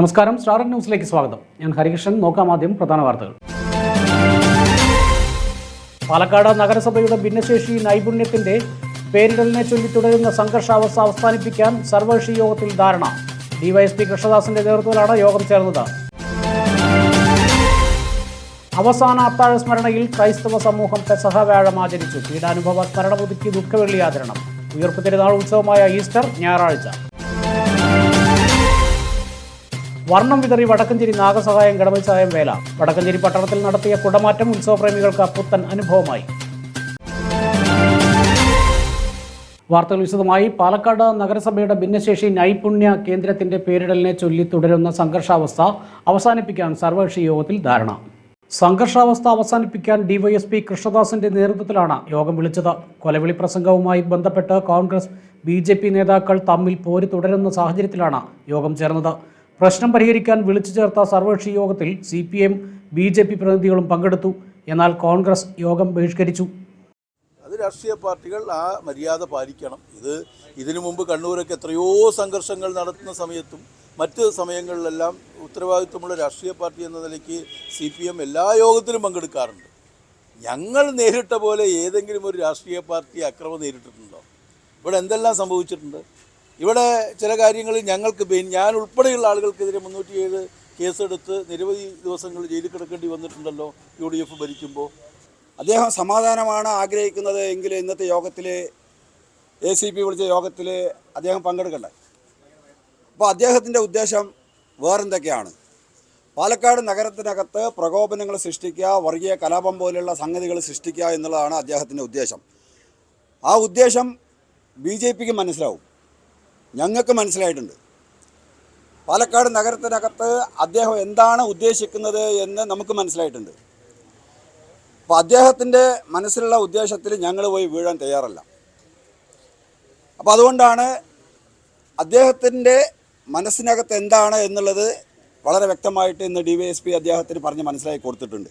നമസ്കാരം. സ്റ്റാർ ന്യൂസിലേക്ക് സ്വാഗതം. ഞാൻ ഹരികൃഷ്ണൻ. നോക്കാം ആദ്യം പ്രധാന വാർത്തകൾ. പാലക്കാട് നഗരസഭയുടെ ഭിന്നശേഷി നൈപുണ്യത്തിന്റെ പേരിടലിനെ ചൊല്ലി തുടരുന്ന സംഘർഷാവസ്ഥ അവസാനിപ്പിക്കാൻ സർവകക്ഷി യോഗത്തിൽ ധാരണ. ഡിവൈഎസ്പി കൃഷ്ണദാസിന്റെ നേതൃത്വത്തിലാണ് യോഗം ചേർന്നത്. അവസാന അത്താഴ സ്മരണയിൽ ക്രൈസ്തവ സമൂഹം പെസഹ വ്യാഴം ആചരിച്ചു. പീഡാനുഭവ സ്മരണ പുതുക്കി ദുഃഖവെള്ളി ആചരണം. ഉയർപ്പ് തിരുനാൾ ഉത്സവമായ ഈസ്റ്റർ ഞായറാഴ്ച. വർണം വിതറി വടക്കഞ്ചേരി നാഗസഹായം ഗണപതിസായം വേല. വടക്കഞ്ചേരി പട്ടണത്തിൽ നടത്തിയ കുടമാറ്റം ഉത്സവപ്രേമികൾക്ക് പുത്തൻ അനുഭവമായി. വാർത്തകൾ വിശദമായി. പാലക്കാട് നഗരസഭയുടെ ഭിന്നശേഷി നൈപുണ്യ കേന്ദ്രത്തിന്റെ പേരിടലിനെ ചൊല്ലി തുടരുന്ന സംഘർഷാവസ്ഥ അവസാനിപ്പിക്കാൻ സർവകക്ഷി യോഗത്തിൽ ധാരണ. സംഘർഷാവസ്ഥ അവസാനിപ്പിക്കാൻ ഡിവൈഎസ്പി കൃഷ്ണദാസിന്റെ നേതൃത്വത്തിലാണ് യോഗം വിളിച്ചത്. കൊലവിളി പ്രസംഗവുമായി ബന്ധപ്പെട്ട് കോൺഗ്രസ് ബി നേതാക്കൾ തമ്മിൽ പോര് തുടരുന്ന സാഹചര്യത്തിലാണ് യോഗം ചേർന്നത്. പ്രശ്നം പരിഹരിക്കാൻ വിളിച്ചു ചേർത്ത സർവകക്ഷി യോഗത്തിൽ C P M B J P പ്രതിനിധികളും പങ്കെടുത്തു. എന്നാൽ കോൺഗ്രസ് യോഗം ബഹിഷ്കരിച്ചു. അത് രാഷ്ട്രീയ പാർട്ടികൾ ആ മര്യാദ പാലിക്കണം. ഇത് ഇതിനു മുമ്പ് കണ്ണൂരൊക്കെ എത്രയോ സംഘർഷങ്ങൾ നടത്തുന്ന സമയത്തും മറ്റ് സമയങ്ങളിലെല്ലാം ഉത്തരവാദിത്വമുള്ള രാഷ്ട്രീയ പാർട്ടി എന്ന നിലയ്ക്ക് സി പി എം എല്ലാ യോഗത്തിലും പങ്കെടുക്കാറുണ്ട്. ഞങ്ങൾ നേരിട്ട പോലെ ഏതെങ്കിലും ഒരു രാഷ്ട്രീയ പാർട്ടി അക്രമം നേരിട്ടിട്ടുണ്ടോ? ഇവിടെ എന്തെല്ലാം സംഭവിച്ചിട്ടുണ്ട്? ഇവിടെ ചില കാര്യങ്ങളിൽ ഞങ്ങൾക്ക് ഞാൻ ഉൾപ്പെടെയുള്ള ആളുകൾക്കെതിരെ മുന്നൂറ്റി ഏഴ് കേസെടുത്ത് നിരവധി ദിവസങ്ങൾ ജയിലിൽ കിടക്കേണ്ടി വന്നിട്ടുണ്ടല്ലോ യു ഡി എഫ് ഭരിക്കുമ്പോൾ അദ്ദേഹം സമാധാനമാണ് ആഗ്രഹിക്കുന്നത് എങ്കിൽ ഇന്നത്തെ യോഗത്തിൽ എ സി പി വിളിച്ച യോഗത്തിൽ അദ്ദേഹം പങ്കെടുക്കണ്ടേ അപ്പോൾ അദ്ദേഹത്തിന്റെ ഉദ്ദേശം വേറെന്തൊക്കെയാണ്? പാലക്കാട് നഗരത്തിനകത്ത് പ്രകോപനങ്ങൾ സൃഷ്ടിക്കുക വർഗീയ കലാപം പോലെയുള്ള സംഗതികൾ സൃഷ്ടിക്കുക എന്നുള്ളതാണ് അദ്ദേഹത്തിന്റെ ഉദ്ദേശം. ആ ഉദ്ദേശം ബി ജെ പിക്ക് മനസ്സിലാവും. ഞങ്ങൾക്ക് മനസ്സിലായിട്ടുണ്ട്. പാലക്കാട് നഗരത്തിനകത്ത് അദ്ദേഹം എന്താണ് ഉദ്ദേശിക്കുന്നത് എന്ന് നമുക്ക് മനസ്സിലായിട്ടുണ്ട്. അപ്പോൾ അദ്ദേഹത്തിന്റെ മനസ്സിലുള്ള ഉദ്ദേശത്തിൽ ഞങ്ങൾ പോയി വീഴാൻ തയ്യാറല്ല. അപ്പോൾ അതുകൊണ്ടാണ് അദ്ദേഹത്തിന്റെ മനസ്സിനകത്ത് എന്താണ് എന്നുള്ളത് വളരെ വ്യക്തമായിട്ട് ഇന്ന് ഡി വൈ എസ് പി അദ്ദേഹത്തിന് പറഞ്ഞ് മനസ്സിലാക്കി കൊടുത്തിട്ടുണ്ട്.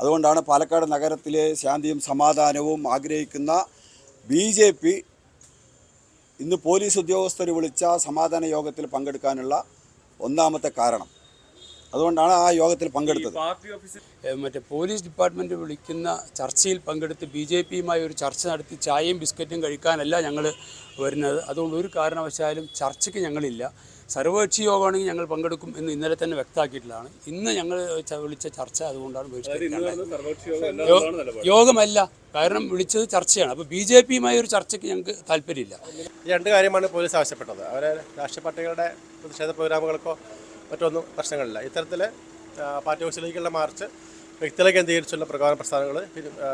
അതുകൊണ്ടാണ് പാലക്കാട് നഗരത്തിലെ ശാന്തിയും സമാധാനവും ആഗ്രഹിക്കുന്ന ബി ജെ പി ഇന്ന് പോലീസ് ഉദ്യോഗസ്ഥർ വിളിച്ച സമാധാന യോഗത്തിൽ പങ്കെടുക്കാനുള്ള ഒന്നാമത്തെ കാരണം. അതുകൊണ്ടാണ് ആ യോഗത്തിൽ പങ്കെടുത്തത്. മറ്റേ പോലീസ് ഡിപ്പാർട്ട്മെന്റ് വിളിക്കുന്ന ചർച്ചയിൽ പങ്കെടുത്ത് ബി ജെ പിയുമായി ഒരു ചർച്ച നടത്തി ചായയും ബിസ്ക്കറ്റും കഴിക്കാനല്ല ഞങ്ങൾ വരുന്നത്. അതുകൊണ്ട് ഒരു കാരണവശാലും ചർച്ചയ്ക്ക് ഞങ്ങളില്ല. സർവകക്ഷി യോഗമാണെങ്കിൽ ഞങ്ങൾ പങ്കെടുക്കും എന്ന് ഇന്നലെ തന്നെ വ്യക്തമാക്കിയിട്ടുള്ളതാണ്. ഇന്ന് ഞങ്ങൾ വിളിച്ച ചർച്ച അതുകൊണ്ടാണ് ബഹിഷ്കരിക്കേണ്ടത്. യോ- യോഗമല്ല കാരണം വിളിച്ചത് ചർച്ചയാണ്. അപ്പോൾ ബി ജെ പിയുമായി ഒരു ചർച്ചയ്ക്ക് ഞങ്ങൾക്ക് താല്പര്യമില്ല. രണ്ട് കാര്യമാണ് പോലീസ് ആവശ്യപ്പെട്ടത്. അവരെ രാഷ്ട്രീയ പാർട്ടികളുടെ പ്രതിഷേധ പ്രോഗ്രാമുകൾക്കോ മറ്റൊന്നും പ്രശ്നങ്ങളില്ല. ഇത്തരത്തിൽ പാർട്ടി ഓഫീസിലേക്കുള്ള മാർച്ച് വ്യക്തികളെ കേന്ദ്രീകരിച്ചുള്ള പ്രകാര പ്രസ്ഥാനങ്ങൾ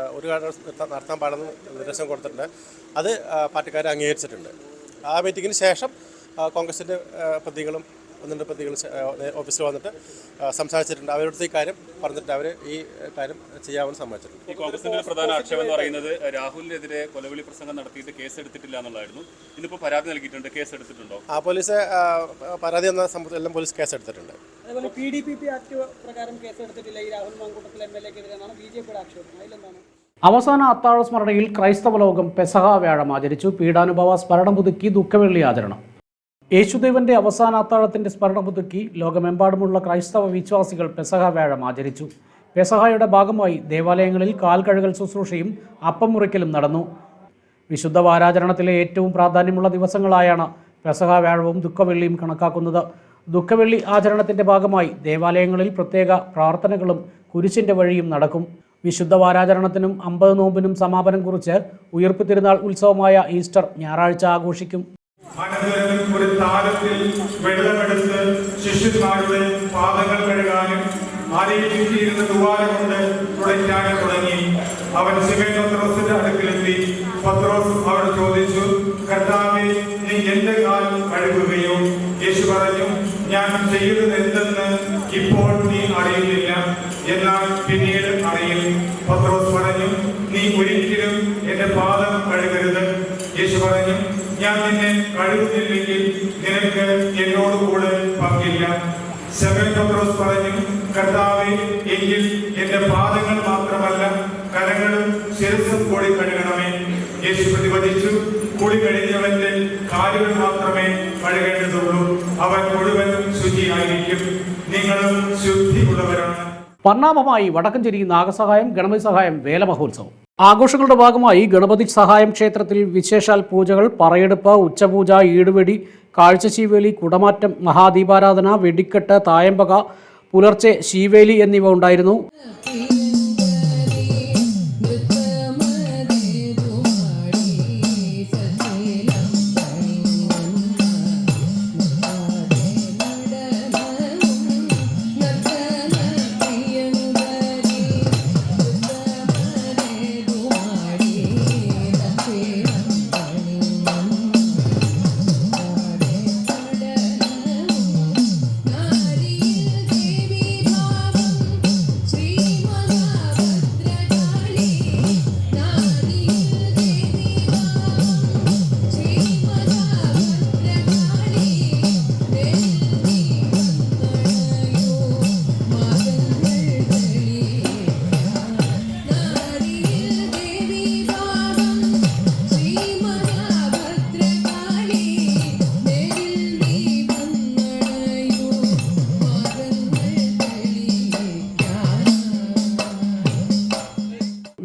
ഒരു കാര്യം നടത്താൻ പാടുന്ന നിർദ്ദേശം കൊടുത്തിട്ടുണ്ട്. അത് പാർട്ടിക്കാരെ അംഗീകരിച്ചിട്ടുണ്ട്. ആ മീറ്റിങ്ങിന് ശേഷം കോൺഗ്രസിന്റെ പ്രതികളും ഒന്നിന്റെ പ്രതികൾ ഓഫീസിൽ വന്നിട്ട് സംസാരിച്ചിട്ടുണ്ട്. അവരോട് ഈ കാര്യം പറഞ്ഞിട്ട് അവർ ഈ കാര്യം ചെയ്യാമെന്ന് സമ്മതിച്ചിട്ടുണ്ട്. ഈ കോൺഗ്രസിന്റെ പ്രധാന ആക്ഷേപം എന്ന് പറയുന്നത് രാഹുലിനെതിരെ കൊലവിളി പ്രസംഗം നടത്തിയിട്ട് കേസ് എടുത്തിട്ടില്ല എന്നുള്ളതായിരുന്നു. ഇന്നിപ്പോൾ പരാതി നൽകിയിട്ടുണ്ട്. കേസ് എടുത്തിട്ടുണ്ടോ ആ പോലീസ് പരാതി എന്ന സംഭവത്തിൽ എല്ലാം പോലീസ് കേസ് എടുത്തിട്ടുണ്ട് അതേപോലെ P D P P act പ്രകാരം കേസെടുത്തിട്ടില്ല ഈ രാഹുൽ മാങ്കൂട്ടത്തിൽ എം എൽ എക്കെതിരെയാണ് ബി ജെ പിയുടെ ആക്ഷേപം. അതിലെന്താണ് അവസാന അത്താഴ സ്മരണയിൽ ക്രൈസ്തവ ലോകം പെസഹ വ്യാഴം ആചരിച്ചു. പീഡാനുഭവ സ്മരണം പുതുക്കി ദുഃഖവെള്ളി ആചരണം. യേശുദേവന്റെ അവസാന അത്താഴത്തിന്റെ സ്മരണ പുതുക്കി ലോകമെമ്പാടുമുള്ള ക്രൈസ്തവ വിശ്വാസികൾ പെസഹ വ്യാഴം ആചരിച്ചു. പെസഹയുടെ ഭാഗമായി ദേവാലയങ്ങളിൽ കാൽകഴുകൽ ശുശ്രൂഷയും അപ്പം മുറിക്കലും നടന്നു. വിശുദ്ധ വാരാചരണത്തിലെ ഏറ്റവും പ്രാധാന്യമുള്ള ദിവസങ്ങളായാണ് പെസഹ വ്യാഴവും ദുഃഖവെള്ളിയും കണക്കാക്കുന്നത്. ദുഃഖവെള്ളി ആചരണത്തിന്റെ ഭാഗമായി ദേവാലയങ്ങളിൽ പ്രത്യേക പ്രാർത്ഥനകളും കുരിശിന്റെ വഴിയും നടക്കും. വിശുദ്ധ വാരാചരണത്തിനും അമ്പത് നോമ്പിനും സമാപനം കുറിച്ച് ഉയർപ്പ് തിരുനാൾ ഉത്സവമായ ഈസ്റ്റർ ഞായറാഴ്ച ആഘോഷിക്കും. അനന്തരം ഒരു താരത്തിൽ വെള്ളമെടുത്ത് ശിഷ്യന്മാരുടെ പാദങ്ങൾ കഴുകാനും അരയിൽ ചുറ്റിയിരുന്ന ദുവാരം കൊണ്ട് തുടയ്ക്കാനും തുടങ്ങി. അവൻ ശിവൻ പത്രോസിന്റെ അടുക്കിലെത്തി. പത്രോസ് അവൾ ചോദിച്ചു കർത്താവെ നീ എന്റെ കാൽ കഴുകുകയോ? യേശു പറഞ്ഞു ഞാൻ ചെയ്യുന്നത് എന്തെന്ന് ഇപ്പോൾ നീ അറിയുന്നില്ല. എന്നാൽ പിന്നീട് അറിയും. പത്രോസ് പറഞ്ഞു നീ ഒരിക്കലും എന്റെ പാദം കഴുകരുത്. യേശു പറഞ്ഞു ഞാൻ നിന്നെ കഴിവുന്നില്ലെങ്കിൽ നിനക്ക് എന്നോട് കൂടെ പങ്കില്ല. സെവൻ പറഞ്ഞു കർത്താവെ എങ്കിൽ എന്റെ പാദങ്ങൾ മാത്രമല്ല കരങ്ങളും ശിരസും കൂടി കഴുകണമേ. യേശു പ്രതിപദിച്ചു കൂടി കഴിഞ്ഞവന്റെ കാലുകൾ മാത്രമേ കഴുകേണ്ടതുള്ളൂ. അവൻ മുഴുവൻ ശുചിയായിരിക്കും. നിങ്ങളും ശുദ്ധിയുള്ളവരാണ്. പരിണാമമായി വടക്കഞ്ചേരി നാഗസഹായം ഗണപതി സഹായം വേല മഹോത്സവം ആഘോഷങ്ങളുടെ ഭാഗമായി ഗണപതി സഹായം ക്ഷേത്രത്തിൽ വിശേഷാൽ പൂജകൾ പറയെടുപ്പ് ഉച്ചപൂജ ഈടുവെടി കാഴ്ചശീവേലി കുടമാറ്റം മഹാദീപാരാധന വെടിക്കെട്ട് തായമ്പക പുലർച്ചെ ശീവേലി എന്നിവ ഉണ്ടായിരുന്നു.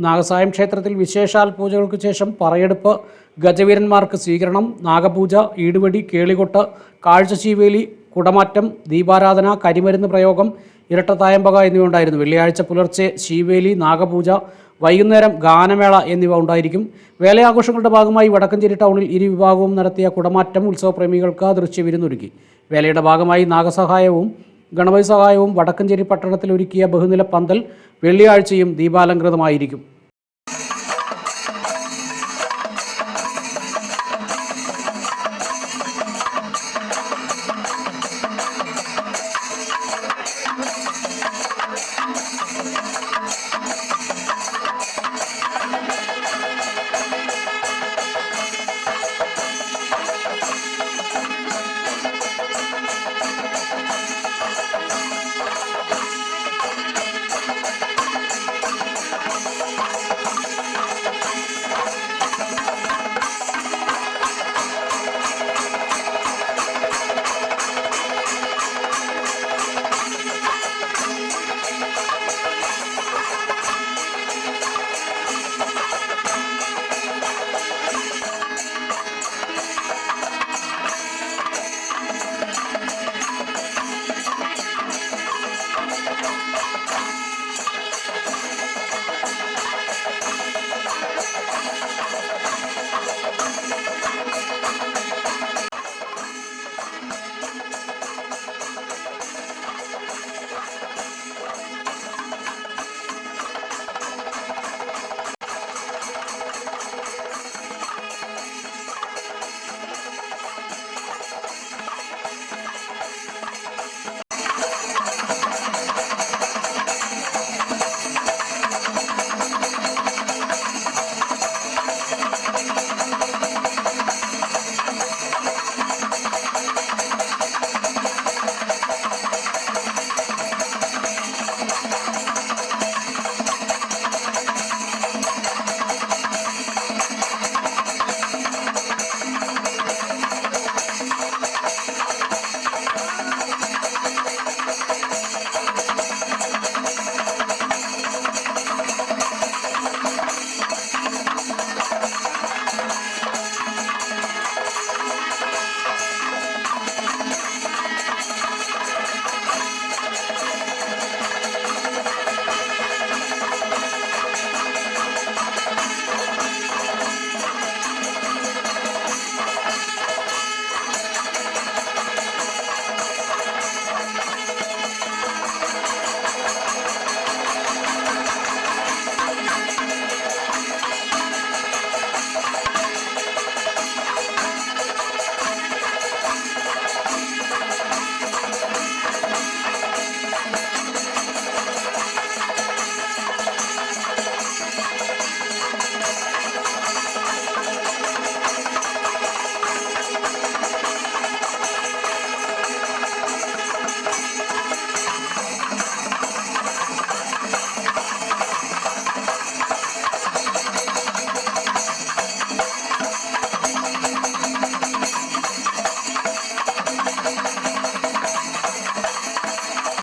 നാഗസായം ക്ഷേത്രത്തിൽ വിശേഷാൽ പൂജകൾക്ക് ശേഷം പറയെടുപ്പ് ഗജവീരന്മാർക്ക് സ്വീകരണം നാഗപൂജ ഈടുവടി കേളികൊട്ട് കാഴ്ചശീവേലി കുടമാറ്റം ദീപാരാധന കരിമരുന്ന് പ്രയോഗം ഇരട്ടത്തായമ്പക എന്നിവ ഉണ്ടായിരുന്നു വെള്ളിയാഴ്ച പുലർച്ചെ ശീവേലി നാഗപൂജ വൈകുന്നേരം ഗാനമേള എന്നിവ ഉണ്ടായിരിക്കും. വേലയാഘോഷങ്ങളുടെ ഭാഗമായി വടക്കഞ്ചേരി ടൗണിൽ ഇരു വിഭാഗവും നടത്തിയ കുടമാറ്റം ഉത്സവപ്രേമികൾക്ക് ദൃശ്യവിരുന്നൊരുക്കി. വേലയുടെ ഭാഗമായി നാഗസഹായവും ഗണപതി സഹായവും വടക്കഞ്ചേരി പട്ടണത്തിൽ ഒരുക്കിയ ബഹുനില പന്തൽ വെള്ളിയാഴ്ചയും ദീപാലങ്കൃതമായിരിക്കും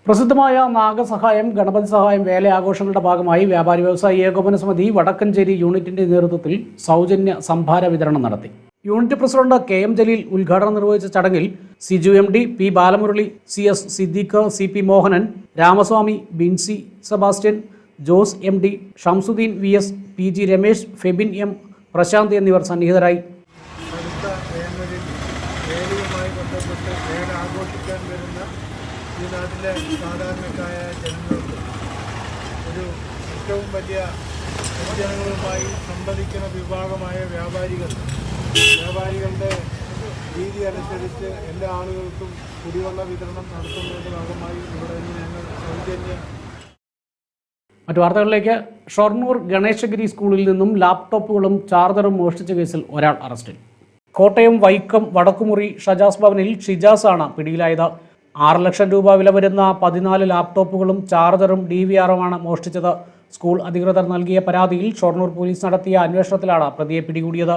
പ്രസിദ്ധമായ നാഗസഹായം ഗണപതി സഹായം വേല ആഘോഷങ്ങളുടെ ഭാഗമായി വ്യാപാരി വ്യവസായി ഏകോപന സമിതി വടക്കഞ്ചേരി യൂണിറ്റിന്റെ നേതൃത്വത്തിൽ സൗജന്യ സംഭാര വിതരണം നടത്തി. Unit president K M Jaleel ഉദ്ഘാടനം നിർവഹിച്ച ചടങ്ങിൽ Siju M D P Balamurali C S Siddique C P Mohanan Ramaswamy Binsy Sebastian Jose M D Shamsuddin V S P G Ramesh Febin M Prashanth എന്നിവർ സന്നിഹിതരായി അടുത്ത വേനലിൽ വേലയുമായി ബന്ധപ്പെട്ട് വേല ആഘോഷിക്കാൻ വരുന്ന ഈ നാട്ടിലെ സാധാരണക്കാരായ ജനങ്ങൾക്ക് ഒരു ഏറ്റവും വലിയ പൊതുജനങ്ങളുമായി സംവദിക്കുന്ന വിഭാഗമായ വ്യാപാരികൾ വ്യാപാരികളുടെ രീതി അനുസരിച്ച് എല്ലാ ആളുകൾക്കും കുടിവെള്ള വിതരണം നടത്തുന്നതിന്റെ ഭാഗമായി ഇവിടെ നിന്ന് ഞങ്ങൾ സൗജന്യ മറ്റു വാർത്തകളിലേക്ക്. ഷൊർണൂർ ഗണേശഗിരി സ്കൂളിൽ നിന്നും ലാപ്ടോപ്പുകളും ചാർജറും മോഷ്ടിച്ച കേസിൽ ഒരാൾ അറസ്റ്റിൽ. കോട്ടയം വൈക്കം വടക്കുമുറി ഷജാസ് ഭവനിൽ ഷിജാസ് ആണ് പിടിയിലായത്. ആറ് ലക്ഷം രൂപ വില വരുന്ന പതിനാല് ലാപ്ടോപ്പുകളും ചാർജറും ഡി വി ആറുമാണ് മോഷ്ടിച്ചത്. സ്കൂൾ അധികൃതർ നൽകിയ പരാതിയിൽ ഷൊർണൂർ പോലീസ് നടത്തിയ അന്വേഷണത്തിലാണ് പ്രതിയെ പിടികൂടിയത്.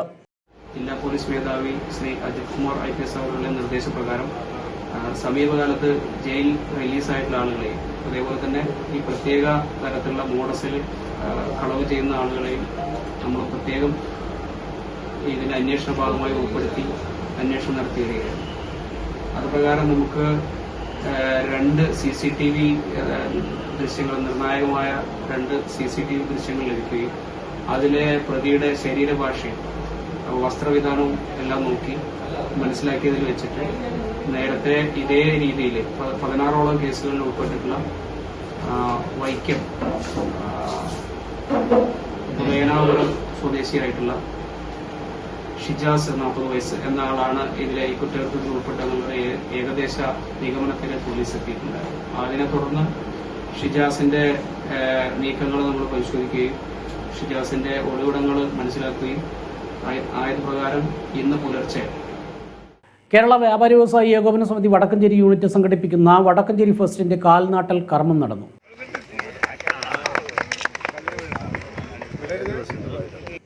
ജില്ലാ പോലീസ് മേധാവി Shri Ajith Kumar I P S അവരുടെ നിർദ്ദേശപ്രകാരം സമീപകാലത്ത് ജയിൽ റിലീസായിട്ടുള്ള ആളുകളെയും അതേപോലെ തന്നെ ഈ പ്രത്യേക തരത്തിലുള്ള മോഡസിൽ കളവ് ചെയ്യുന്ന ആളുകളെയും നമ്മൾ പ്രത്യേകം ഇതിന്റെ അന്വേഷണ ഭാഗമായി ഉൾപ്പെടുത്തി അന്വേഷണം നടത്തി വരികയാണ് അതുപ്രകാരം നമുക്ക് രണ്ട് സി സി ടി വി ദൃശ്യങ്ങൾ നിർണായകമായ രണ്ട് സി സി ടി വി ദൃശ്യങ്ങൾ ലഭിക്കുകയും അതിലെ പ്രതിയുടെ ശരീരഭാഷയും വസ്ത്രവിധാനവും എല്ലാം നോക്കി മനസ്സിലാക്കിയതിൽ വെച്ചിട്ട് നേരത്തെ ഇതേ രീതിയിൽ പതിനാറോളം കേസുകളിൽ ഉൾപ്പെട്ടിട്ടുള്ള വൈക്കം ഉദയനാപുരം സ്വദേശിയായിട്ടുള്ള ഷിജാസ് നാൽപ്പത് വയസ്സ് എന്ന ആളാണ് ഇതിലെ ഈ കുറ്റകൃത്യത്തിൽ ഉൾപ്പെട്ടതെന്നുള്ള ഏകദേശ നിഗമനത്തിൽ പോലീസ് എത്തിയിട്ടുണ്ട് അതിനെ തുടർന്ന് ഷിജാസിന്റെ നീക്കങ്ങൾ നമ്മൾ പരിശോധിക്കുകയും ഷിജാസിന്റെ ഒളിവിടങ്ങൾ മനസ്സിലാക്കുകയും ആയ- ആയത് പ്രകാരം ഇന്ന് പുലർച്ചെ കേരള വ്യാപാരി വ്യവസായി ഏകോപന സമിതി വടക്കഞ്ചേരി യൂണിറ്റ് സംഘടിപ്പിക്കുന്ന വടക്കഞ്ചേരി ഫെസ്റ്റിന്റെ കാൽനാട്ടൽ കർമ്മം നടന്നു.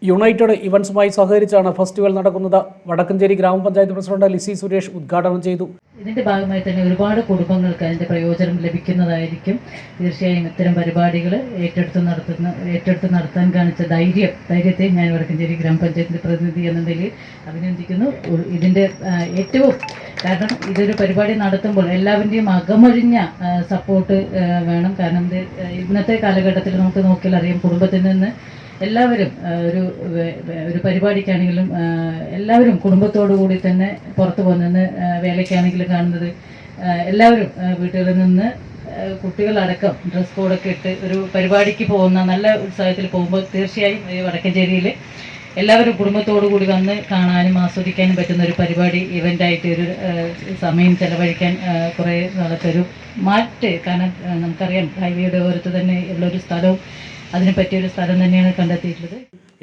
യുണൈറ്റഡ് ഇവന്റ്സുമായി സഹകരിച്ചാണ് ഫെസ്റ്റിവൽ നടക്കുന്നത്. വടക്കഞ്ചേരി ഗ്രാമപഞ്ചായത്ത് പ്രസിഡന്റ് ലിസി സുരേഷ് ഉദ്ഘാടനം ചെയ്തു. ഇതിന്റെ ഭാഗമായി തന്നെ ഒരുപാട് കുടുംബങ്ങൾക്ക് അതിന്റെ പ്രയോജനം ലഭിക്കുന്നതായിരിക്കും. തീർച്ചയായും ഇത്തരം പരിപാടികൾ ഏറ്റെടുത്ത് നടത്തുന്ന ഏറ്റെടുത്ത് നടത്താൻ കാണിച്ച ധൈര്യം ധൈര്യത്തെ ഞാൻ വടക്കഞ്ചേരി ഗ്രാമപഞ്ചായത്തിന്റെ പ്രതിനിധി എന്ന നിലയിൽ അഭിനന്ദിക്കുന്നു. ഇതിന്റെ ഏറ്റവും കാരണം ഇതൊരു പരിപാടി നടത്തുമ്പോൾ എല്ലാവരുടെയും അകമൊഴിഞ്ഞ സപ്പോർട്ട് വേണം. കാരണം ഇന്നത്തെ കാലഘട്ടത്തിൽ നമുക്ക് നോക്കിയാൽ അറിയാം കുടുംബത്തിൽ നിന്ന് എല്ലാവരും ഒരു ഒരു പരിപാടിക്കാണെങ്കിലും എല്ലാവരും കുടുംബത്തോടു കൂടി തന്നെ പുറത്തു പോകുന്ന വേലയ്ക്കാണെങ്കിലും കാണുന്നത് എല്ലാവരും വീട്ടുകളിൽ നിന്ന് കുട്ടികളടക്കം ഡ്രസ് കോഡൊക്കെ ഇട്ട് ഒരു പരിപാടിക്ക് പോകുന്ന നല്ല ഉത്സാഹത്തിൽ പോകുമ്പോൾ തീർച്ചയായും ഈ വടക്കഞ്ചേരിയിൽ എല്ലാവരും കുടുംബത്തോടു കൂടി വന്ന് കാണാനും ആസ്വദിക്കാനും പറ്റുന്ന ഒരു പരിപാടി ഇവന്റായിട്ട് ഒരു സമയം ചെലവഴിക്കാൻ കുറേ നാളത്തെ ഒരു മാറ്റ് കാരണം നമുക്കറിയാം. ഹൈവേയുടെ ഓരത്ത് തന്നെ ഉള്ളൊരു സ്ഥലവും അതിന് പറ്റിയൊരു സ്ഥലം തന്നെയാണ് കണ്ടെത്തിയിട്ടുള്ളത്.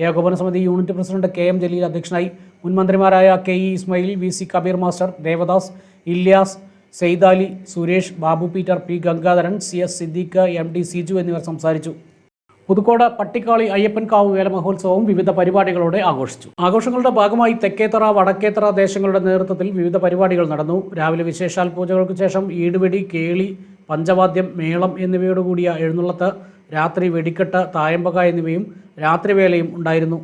ഏകോപന സമിതി unit president K M Jaleel അധ്യക്ഷനായി മുൻ മന്ത്രിമാരായ K E Ismail V C Kabeer master Devadas Ilyas Saidali Suresh Babu Peter P Gangadharan C S Siddique M D Siju എന്നിവർ സംസാരിച്ചു. പുതുക്കോട് പട്ടിക്കാളി അയ്യപ്പൻകാവ് വേല മഹോത്സവം വിവിധ പരിപാടികളോടെ ആഘോഷിച്ചു. ആഘോഷങ്ങളുടെ ഭാഗമായി തെക്കേത്തറ വടക്കേത്തറ ദേശങ്ങളുടെ നേതൃത്വത്തിൽ വിവിധ പരിപാടികൾ നടന്നു. രാവിലെ വിശേഷാൽ പൂജകൾക്ക് ശേഷം ഈടുവെടി കേളി പഞ്ചവാദ്യം മേളം എന്നിവയോടുകൂടിയ എഴുന്നള്ളത്ത് രാത്രി വെടിക്കെട്ട് തായമ്പക എന്നിവയും രാത്രിവേലയും ഉണ്ടായിരുന്നു.